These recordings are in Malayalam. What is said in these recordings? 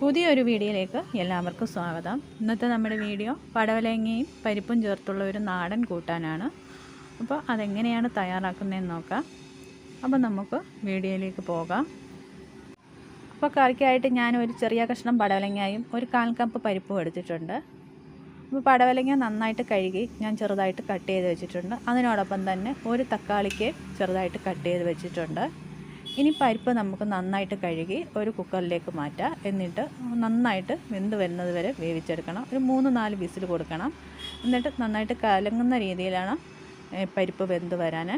പുതിയൊരു വീഡിയോയിലേക്ക് എല്ലാവർക്കും സ്വാഗതം. ഇന്നത്തെ നമ്മുടെ വീഡിയോ പടവലങ്ങയും പരിപ്പും ചേർത്തുള്ള ഒരു നാടൻ കൂട്ടാനാണ്. അപ്പോൾ അതെങ്ങനെയാണ് തയ്യാറാക്കുന്നതെന്ന് നോക്കാം. അപ്പോൾ നമുക്ക് വീഡിയോയിലേക്ക് പോകാം. അപ്പോൾ കറിക്കായിട്ട് ഞാൻ ഒരു ചെറിയ കഷ്ണം പടവലങ്ങയും ഒരു കാൽ കപ്പ് പരിപ്പും എടുത്തിട്ടുണ്ട്. അപ്പോൾ പടവലങ്ങ നന്നായിട്ട് കഴുകി ഞാൻ ചെറുതായിട്ട് കട്ട് ചെയ്ത് വെച്ചിട്ടുണ്ട്. അതിനോടൊപ്പം തന്നെ ഒരു തക്കാളിക്ക് ചെറുതായിട്ട് കട്ട് ചെയ്ത് വെച്ചിട്ടുണ്ട്. ഇനി പരിപ്പ് നമുക്ക് നന്നായിട്ട് കഴുകി ഒരു കുക്കറിലേക്ക് മാറ്റാം. എന്നിട്ട് നന്നായിട്ട് വെന്ത് വരുന്നത് വരെ വേവിച്ചെടുക്കണം. ഒരു മൂന്ന് നാല് വിസിൽ കൊടുക്കണം. എന്നിട്ട് നന്നായിട്ട് കലങ്ങുന്ന രീതിയിലാണ് പരിപ്പ് വെന്ത് വരാൻ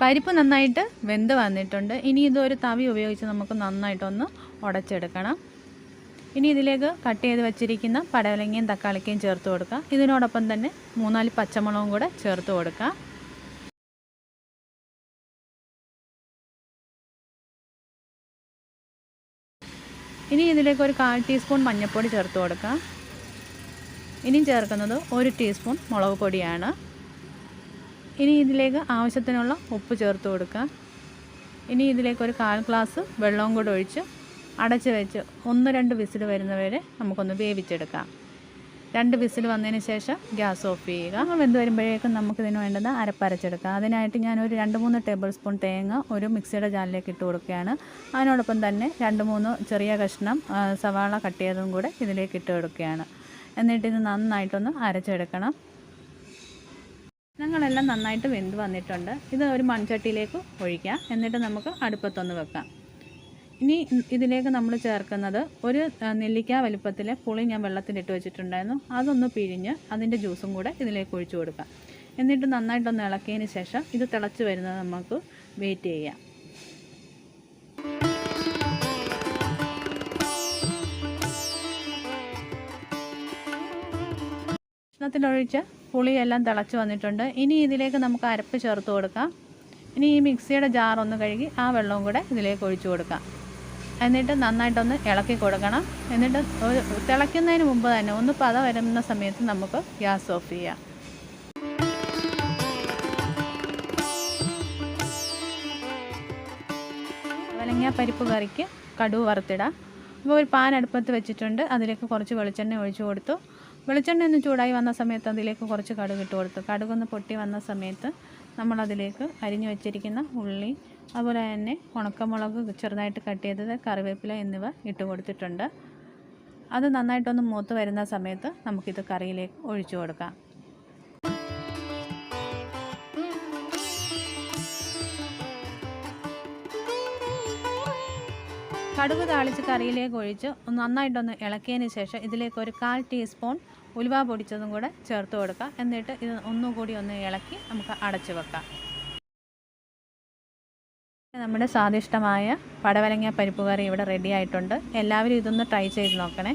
പരിപ്പ് നന്നായിട്ട് വെന്ത് വന്നിട്ടുണ്ട്. ഇനി ഇതൊരു തവി ഉപയോഗിച്ച് നമുക്ക് നന്നായിട്ടൊന്ന് ഉടച്ചെടുക്കണം. ഇനി ഇതിലേക്ക് കട്ട് ചെയ്ത് വെച്ചിരിക്കുന്ന പടവലങ്ങയും തക്കാളിക്കയും ചേർത്ത് കൊടുക്കാം. ഇതിനോടൊപ്പം തന്നെ മൂന്നാൽ പച്ചമുളകും കൂടെ ചേർത്ത് കൊടുക്കാം. ഇനി ഇതിലേക്ക് ഒരു കാൽ ടീസ്പൂൺ മഞ്ഞൾപ്പൊടി ചേർത്ത് കൊടുക്കാം. ഇനിയും ചേർക്കുന്നത് ഒരു ടീസ്പൂൺ മുളക് പൊടിയാണ്. ഇനി ഇതിലേക്ക് ആവശ്യത്തിനുള്ള ഉപ്പ് ചേർത്ത് കൊടുക്കുക ഇനി ഇതിലേക്ക് ഒരു കാൽ ഗ്ലാസ് വെള്ളവും കൂടെ ഒഴിച്ച് അടച്ച് വെച്ച് ഒന്ന് രണ്ട് വിസിൽ വരുന്നവരെ നമുക്കൊന്ന് വേവിച്ചെടുക്കാം. രണ്ട് വിസിൽ വന്നതിന് ശേഷം ഗ്യാസ് ഓഫ് ചെയ്യുക. വെന്ത് വരുമ്പോഴേക്കും നമുക്കിതിന് വേണ്ടത് അരപ്പരച്ചെടുക്കാം. അതിനായിട്ട് ഞാനൊരു രണ്ട് മൂന്ന് ടേബിൾ സ്പൂൺ തേങ്ങ ഒരു മിക്സിയുടെ ജാലിലേക്ക് ഇട്ട് കൊടുക്കുകയാണ്. അതിനോടൊപ്പം തന്നെ രണ്ട് മൂന്ന് ചെറിയ കഷ്ണം സവാള കട്ട് ചെയ്തതും കൂടെ ഇതിലേക്ക് ഇട്ട് കൊടുക്കുകയാണ്. എന്നിട്ട് ഇത് നന്നായിട്ടൊന്ന് അരച്ചെടുക്കണം. ഞങ്ങളെല്ലാം നന്നായിട്ട് വെന്ത് വന്നിട്ടുണ്ട്. ഇത് ഒരു മൺചട്ടിയിലേക്ക് ഒഴിക്കാം. എന്നിട്ട് നമുക്ക് അടുപ്പത്തൊന്ന് വെക്കാം. ഇനി ഇതിലേക്ക് നമ്മൾ ചേർക്കുന്നത് ഒരു നെല്ലിക്ക വലുപ്പത്തിലെ പുളി ഞാൻ വെള്ളത്തിലിട്ട് വെച്ചിട്ടുണ്ടായിരുന്നു. അതൊന്ന് പിഴിഞ്ഞ് അതിന്റെ ജ്യൂസും കൂടെ ഇതിലേക്ക് ഒഴിച്ചു കൊടുക്കാം. എന്നിട്ട് നന്നായിട്ടൊന്ന് ഇളക്കിയതിന് ശേഷം ഇത് തിളച്ച് വരുന്നത് നമുക്ക് വെയിറ്റ് ചെയ്യാം. ഭക്ഷണത്തിലൊഴിച്ച് പുളിയെല്ലാം തിളച്ച് വന്നിട്ടുണ്ട്. ഇനി ഇതിലേക്ക് നമുക്ക് അരപ്പ് ചേർത്ത് കൊടുക്കാം. ഇനി ഈ മിക്സിയുടെ ജാർ ഒന്ന് കഴുകി ആ വെള്ളവും കൂടെ ഇതിലേക്ക് ഒഴിച്ചു കൊടുക്കാം. എന്നിട്ട് നന്നായിട്ടൊന്ന് ഇളക്കി കൊടുക്കണം. എന്നിട്ട് ഒരു തിളയ്ക്കുന്നതിന് മുമ്പ് തന്നെ ഒന്ന് പത വരുന്ന സമയത്ത് നമുക്ക് ഗ്യാസ് ഓഫ് ചെയ്യാം. വലങ്ങ പരിപ്പ് കറിക്ക് കടുവ് വറുത്തിടാം. അപ്പോൾ ഒരു പാൻ അടുപ്പത്ത് വെച്ചിട്ടുണ്ട്. അതിലേക്ക് കുറച്ച് വെളിച്ചെണ്ണ ഒഴിച്ചു കൊടുത്തു. വെളിച്ചെണ്ണ ഒന്ന് ചൂടായി വന്ന സമയത്ത് അതിലേക്ക് കുറച്ച് കടുക് ഇട്ട് കൊടുത്തു. കടുകൊന്ന് പൊട്ടി വന്ന സമയത്ത് നമ്മളതിലേക്ക് അരിഞ്ഞു വെച്ചിരിക്കുന്ന ഉള്ളി അതുപോലെ തന്നെ ഉണക്കമുളക് ചെറുതായിട്ട് കട്ട് ചെയ്തത് കറിവേപ്പില എന്നിവ ഇട്ട് കൊടുത്തിട്ടുണ്ട്. അത് നന്നായിട്ടൊന്ന് മൂത്ത് വരുന്ന സമയത്ത് നമുക്കിത് കറിയിലേക്ക് ഒഴിച്ചു കൊടുക്കാം. കടുക് താളിച്ച് കറിയിലേക്ക് ഒഴിച്ച് നന്നായിട്ടൊന്ന് ഇളക്കിയതിന് ശേഷം ഇതിലേക്ക് ഒരു കാൽ ടീസ്പൂൺ ഉലുവ പൊടിച്ചതും കൂടെ ചേർത്ത് കൊടുക്കുക എന്നിട്ട് ഇത് ഒന്നുകൂടി ഒന്ന് ഇളക്കി നമുക്ക് അടച്ചു വെക്കാം. നമ്മുടെ സ്വാദിഷ്ടമായ പടവലങ്ങ പരിപ്പ് കറി ഇവിടെ റെഡി ആയിട്ടുണ്ട്. എല്ലാവരും ഇതൊന്ന് ട്രൈ ചെയ്ത് നോക്കണേ.